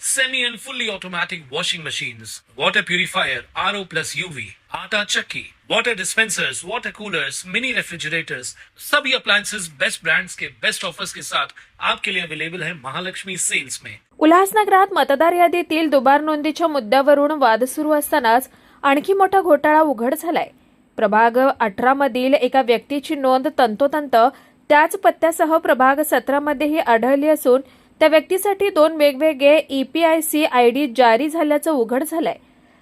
semi and fully automatic washing machines, water purifier, RO plus UV, आटा चक्की, water dispensers, water coolers, mini refrigerators, सभी appliances best brands के best offers के साथ आपके लिए अवेलेबल है महालक्ष्मी सेल्स में उल्हासनगरात मतदार यादीतील दुबार नोंदीच्या मुद्द्यावरून वाद सुरू असतानाच आणखी मोठा घोटाळा उघड झालाय. प्रभाग अठरा मधील एका व्यक्तीची नोंद तंतोतंत त्याच पत्त्यासह प्रभाग सतरामध्येही आढळली असून त्या व्यक्तीसाठी दोन वेगवेगळे ईपीआयसी आयडी जारी झाल्याचं उघड झालंय.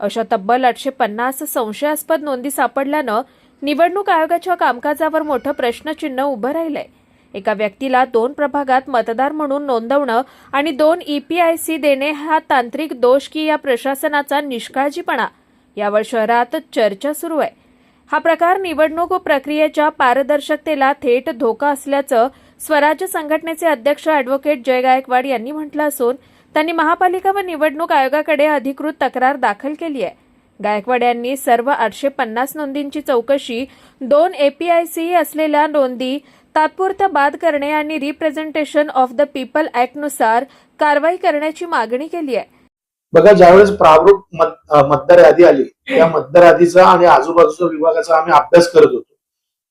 अशा तब्बल आठशे पन्नास संशयास्पद नोंदी सापडल्यानं निवडणूक आयोगाच्या कामकाजावर मोठं प्रश्नचिन्ह उभं राहिलंय. एका व्यक्तीला दोन प्रभागात मतदार म्हणून नोंदवणं आणि दोन ईपीआयसी देणे हा तांत्रिक दोष की या प्रशासनाचा निष्काळजीपणा. यावर शहरात चर्चा सुरू आहे. हा प्रकार निवडणूक प्रक्रियेच्या पारदर्शकतेला थेट धोका असल्याचं स्वराज्य संघटनेचे अध्यक्ष अॅडव्होकेट जय गायकवाड यांनी म्हटलं असून त्यांनी महापालिका व निवडणूक आयोगाकडे अधिकृत तक्रार दाखल केली आहे. गायकवाड यांनी सर्व आठशे पन्नास नोंदींची चौकशी दोन एपीआयसी असलेल्या नोंदी तात्पुरत्या बाद करणे आणि रिप्रेझेंटेशन ऑफ द पीपल ऍक्टनुसार कारवाई करण्याची मागणी केली आहे. बघा ज्यावेळेस प्रारूप मतदार यादी आली त्या मतदार यादीचा आणि आजूबाजूच्या विभागाचा आम्ही अभ्यास करत होतो.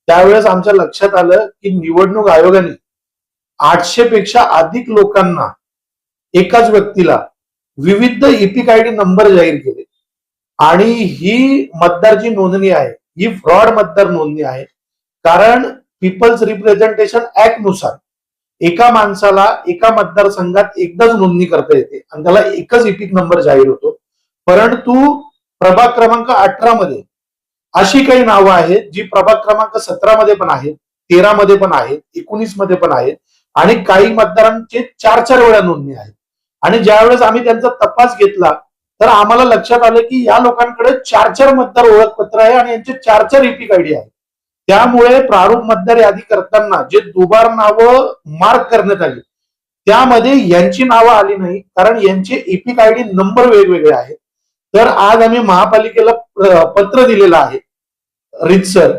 त्यावेळेस आमच्या लक्षात आलं की निवडणूक आयोगाने आठशे पेक्षा अधिक लोकांना एकाच व्यक्तीला विविध इपिक आय डी नंबर जाहीर केले. आणि ही मतदारची नोंदणी आहे ही फ्रॉड मतदार नोंदणी आहे कारण पीपल्स रिप्रेझेंटेशन ऍक्टनुसार एका माणसाला एका मतदारसंघात एकदाच नोंदणी करता येते आणि त्याला एकच इपिक नंबर जाहीर होतो. परंतु प्रभाग क्रमांक अठरा मध्ये अशी काही नावं आहेत जी प्रभाग क्रमांक सतरा मध्ये पण आहेत तेरा मध्ये पण आहेत एकोणीसमध्ये पण आहेत आणि काही मतदारांचे चार चार वेळा नोंदणी आहेत. आणि ज्यावेळेस आम्ही त्यांचा तपास घेतला तर आम्हाला लक्षात आलं की या लोकांकडे चार चार मतदार ओळखपत्र आहे आणि यांचे चार चार इपिक आयडी आहे. त्यामुळे प्रारूप मतदार यादी करताना जे दुबार नावं मार्क करण्यात आली त्यामध्ये यांची नावं आली नाही कारण यांचे इपिक आयडी नंबर वेगवेगळे आहेत. तर आज आम्ही महापालिकेला पत्र दिलेलं आहे. रितसर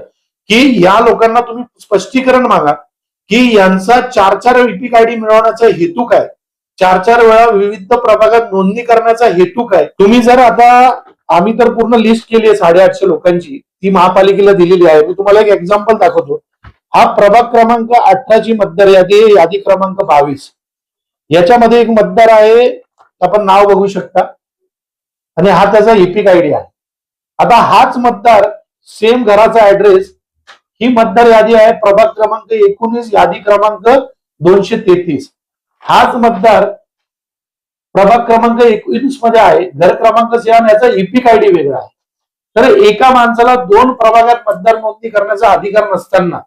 की या लोकांना तुम्ही स्पष्टीकरण मागा की यांचा चार चार इपिक आयडी मिळवण्याचा हेतू काय? चार चार वेळा विविध प्रभागात नोंदणी करण्याचा हेतू काय? तुम्ही जर आता आम्ही तर पूर्ण लिस्ट केली आहे साडेआठशे लोकांची ती महापालिकेला दिलेली आहे. मी तुम्हाला एक एक्झाम्पल दाखवतो. हा प्रभाग क्रमांक अठराची मतदार यादी आहे, यादी क्रमांक बावीस. याच्यामध्ये एक मतदार आहे आपण नाव बघू शकता. आणि हा त्याचा इपिक आयडी आहे. आता हाच मतदार सेम घराचा ऍड्रेस ही मतदार यादी आहे प्रभाग क्रमांक एकोणीस यादी क्रमांक दोनशे तेहतीस. हाच मतदार प्रभाग क्रमांक एकोणीसमध्ये आहे घर क्रमांक सेवन याचा इपिक आयडी वेगळा आहे. तर एका माणसाला दोन प्रभागात मतदार नोंदणी करण्याचा अधिकार नसताना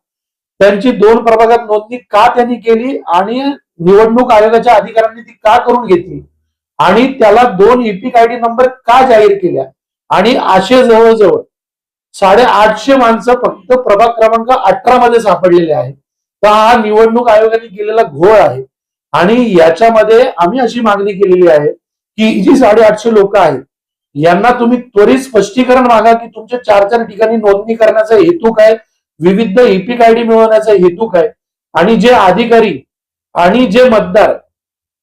त्यांची दोन प्रभागात नोंदणी का त्यांनी केली आणि निवडणूक आयोगाच्या अधिकाऱ्यांनी ती का करून घेतली? आणि त्याला दोन इपिक आयडी नंबर का जाहीर केल्या? आणि असे जवळजवळ साडेआठशे माणसं फक्त प्रभाग क्रमांक अठरा मध्ये सापडलेले आहेत. तर हा निवडणूक आयोगाने केलेला घोळ आहे. आणि याच्यामध्ये आम्ही अशी मागणी केलेली आहे की जी साडेआठशे लोक आहेत यांना तुम्ही त्वरित स्पष्टीकरण मागा की तुमच्या चार चार ठिकाणी नोंदणी करण्याचा हेतू काय विविध इपिक आयडी मिळवण्याचा हेतू काय आणि जे अधिकारी आणि जे मतदार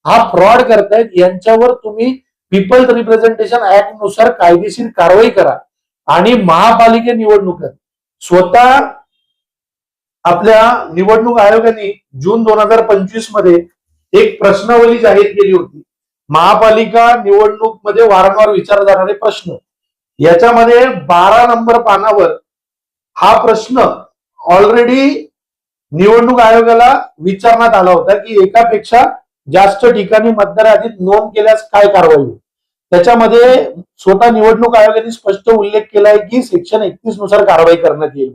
हा फ्रॉड करतायत यांच्यावर तुम्ही पीपल्स रिप्रेझेंटेशन ऍक्टनुसार कायदेशीर कारवाई करा आणि महापालिके निवडणुकात स्वतः आपल्या निवडणूक आयोगाने जून दोन हजार पंचवीसमध्ये एक प्रश्नावली जाहीर केली होती. महापालिका निवडणूकमध्ये वारंवार विचारले जाणारे प्रश्न. याच्यामध्ये बारा नंबर पानावर हा प्रश्न ऑलरेडी निवडणूक आयोगाला विचारण्यात आला होता की एकापेक्षा जास्त ठिकाणी मतदार यादीत नोंद केल्यास काय कारवाई होईल? त्याच्यामध्ये स्वतः निवडणूक आयोगाने स्पष्ट उल्लेख केलाय की सेक्शन एकतीसनुसार कारवाई करण्यात येईल.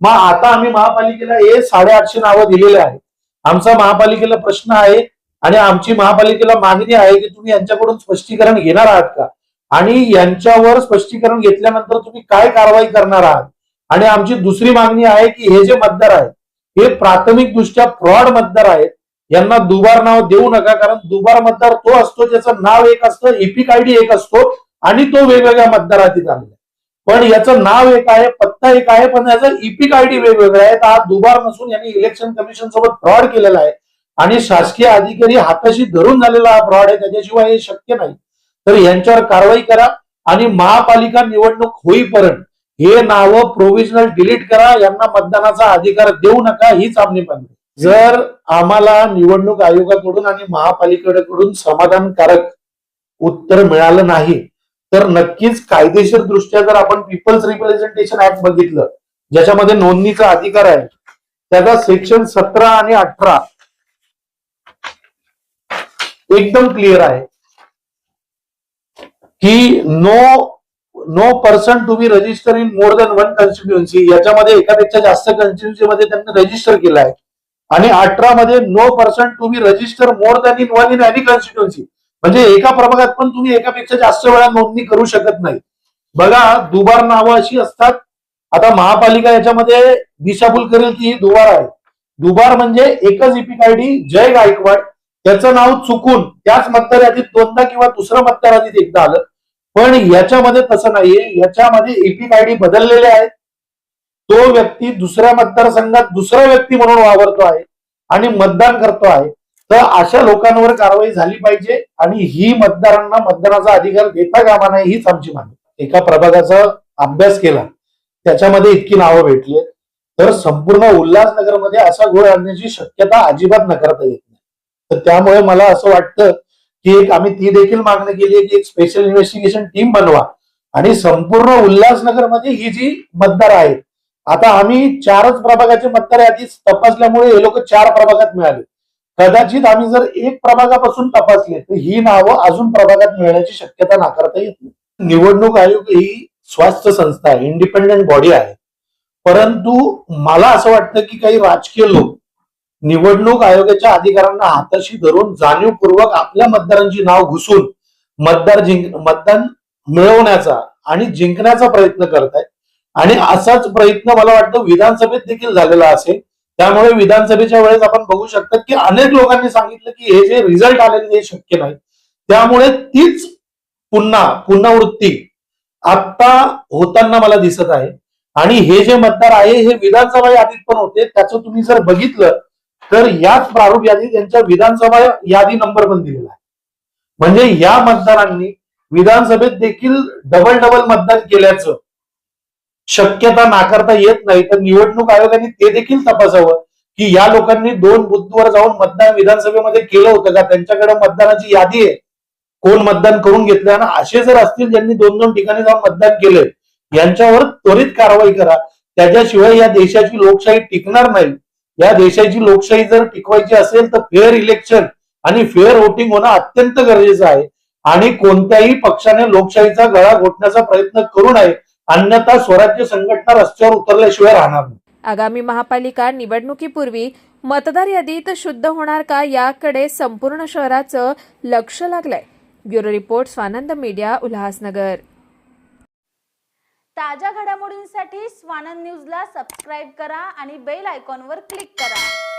मग आता आम्ही महापालिकेला हे साडेआठशे नावं दिलेले आहे आमचा महापालिकेला प्रश्न आहे आणि आमची महापालिकेला मागणी आहे की तुम्ही यांच्याकडून स्पष्टीकरण घेणार आहात का? आणि यांच्यावर स्पष्टीकरण घेतल्यानंतर तुम्ही काय कारवाई करणार आहात? आणि आमची दुसरी मागणी आहे की हे जे मतदार आहेत हे प्राथमिक दृष्ट्या फ्रॉड मतदार आहेत यांना दुबार नाव देऊ नका कारण दुबार मतदार तो असतो ज्याचं नाव एक असतं इपिक आयडी एक असतो आणि तो वेगवेगळ्या मतदारातीत आलेला पण याचं नाव एक आहे पत्ता एक आहे पण याचं इपिक आयडी वेगवेगळा आहे तर हा दुबार नसून यांनी इलेक्शन कमिशन सोबत फ्रॉड केलेला आहे. आणि शासकीय अधिकारी हाताशी धरून झालेला हा फ्रॉड आहे त्याच्याशिवाय हे शक्य नाही. तर यांच्यावर कारवाई करा आणि महापालिका निवडणूक होईपर्यंत हे नावं प्रोव्हिजनल डिलीट करा. यांना मतदानाचा अधिकार देऊ नका हीच आम्ही मागणी आहे. जर आम्हाला निवडणूक आयोगाकडून आणि महापालिकेकडून समाधानकारक उत्तर मिळालं नाही तर नक्कीच कायदेशीर दृष्ट्या जर आपण पीपल्स रिप्रेझेंटेशन ऍक्ट बघितलं ज्याच्यामध्ये नोंदणीचा अधिकार आहे त्याचा सेक्शन सतरा आणि अठरा एकदम क्लिअर आहे की no no person to be register in more than one constituency याच्यामध्ये एकापेक्षा जास्त कॉन्स्टिट्युएन्सी मध्ये त्यांनी रजिस्टर केलं आहे. आणि अठरा मध्ये no person to be register more than in one in any constituency म्हणजे एका प्रभागात पण तुम्ही एकापेक्षा जास्त वेळा नोंदणी करू शकत नाही. बघा दुबार नावं अशी असतात. आता महापालिका याच्यामध्ये दिशाभूल करेल की दुबार आहे. दुबार म्हणजे एकच इपिक आयडी जय गायकवाड. त्याचं नाव चुकून त्याच मतदार यादीत दोनदा किंवा दुसरं मतदार यादीत एकदा आलं. पण याच्यामध्ये तसं नाहीये. याच्यामध्ये इपिक आयडी बदललेले आहेत. तो व्यक्ती दुसऱ्या मतदारसंघात दुसरा व्यक्ती म्हणून वावरतो आहे आणि मतदान करतो आहे तर अशा लोकांवर कारवाई झाली पाहिजे आणि ही मतदारांना मतदानाचा अधिकार देता कामा नाही हीच आमची मागणी. एका प्रभागाचा अभ्यास केला त्याच्यामध्ये इतकी नावं भेटली तर संपूर्ण उल्हासनगरमध्ये असा घोळ आणण्याची शक्यता अजिबात नकारता येत नाही. तर त्यामुळे मला असं वाटतं की एक आम्ही ती देखील मागणी केली आहे की एक स्पेशल इन्व्हेस्टिगेशन टीम बनवा आणि संपूर्ण उल्हासनगरमध्ये ही जी मतदार आहेत आता आम्ही चारच प्रभागाचे मतदार यादी तपासल्यामुळे हे लोक चार प्रभागात मिळाले. कदाचित आम्ही जर एक प्रभागापासून तपासले तर ही नावं अजून प्रभागात मिळण्याची शक्यता नाकारता येत नाही. निवडणूक आयोग ही स्वास्थ्य संस्था आहे इंडिपेंडेंट बॉडी आहे. परंतु मला असं वाटतं की काही राजकीय लोक निवडणूक आयोगाच्या अधिकाऱ्यांना हाताशी धरून जाणीवपूर्वक आपल्या मतदारांची नाव घुसून मतदार जिंक मतदान मिळवण्याचा आणि जिंकण्याचा प्रयत्न करत आहेत आणि असाच प्रयत्न मला वाटतं विधानसभेत देखील झालेला असेल. त्यामुळे विधानसभेच्या वेळेस आपण बघू शकतात की अनेक लोकांनी सांगितलं की हे जे रिझल्ट आलेले हे शक्य नाही. त्यामुळे तीच पुन्हा पुनरावृत्ती आता होताना मला दिसत आहे. आणि हे जे मतदार आहे हे विधानसभा यादीत पण होते. त्याचं तुम्ही जर बघितलं तर याच प्रारूप यादीत त्यांच्या विधानसभा यादी नंबर पण दिलेला आहे. म्हणजे या मतदारांनी विधानसभेत देखील डबल डबल मतदान केल्याचं शक्यता नाकारता येत नाही. तर निवडणूक आयोगाने ते देखील तपासावं की या लोकांनी दोन बुथवर जाऊन मतदान विधानसभेमध्ये केलं होतं का? त्यांच्याकडे मतदानाची यादी आहे. कोण मतदान करून घेतलं आणि असे जर असतील ज्यांनी दोन दोन ठिकाणी जाऊन मतदान केलंय यांच्यावर त्वरित कारवाई करा. त्याच्याशिवाय या देशाची लोकशाही टिकणार नाही. या देशाची लोकशाही जर टिकवायची असेल तर फेअर इलेक्शन आणि फेअर वोटिंग होणं अत्यंत गरजेचं आहे. आणि कोणत्याही पक्षाने लोकशाहीचा गळा घोटण्याचा प्रयत्न करू नये. अन्यथा स्वराज्य संघटना रस्त्यावर उतरल्याशिवाय राहणार नाही. आगामी महापालिका निवडणुकीपूर्वी मतदार यादीत शुद्ध होणार का याकडे संपूर्ण शहराचं लक्ष लागलंय. Bureau report Swanand media Ulhasnagar. ताज्या घडामोडींसाठी स्वानंद न्यूजला सबस्क्राईब करा आणि बेल आयकॉनवर क्लिक करा.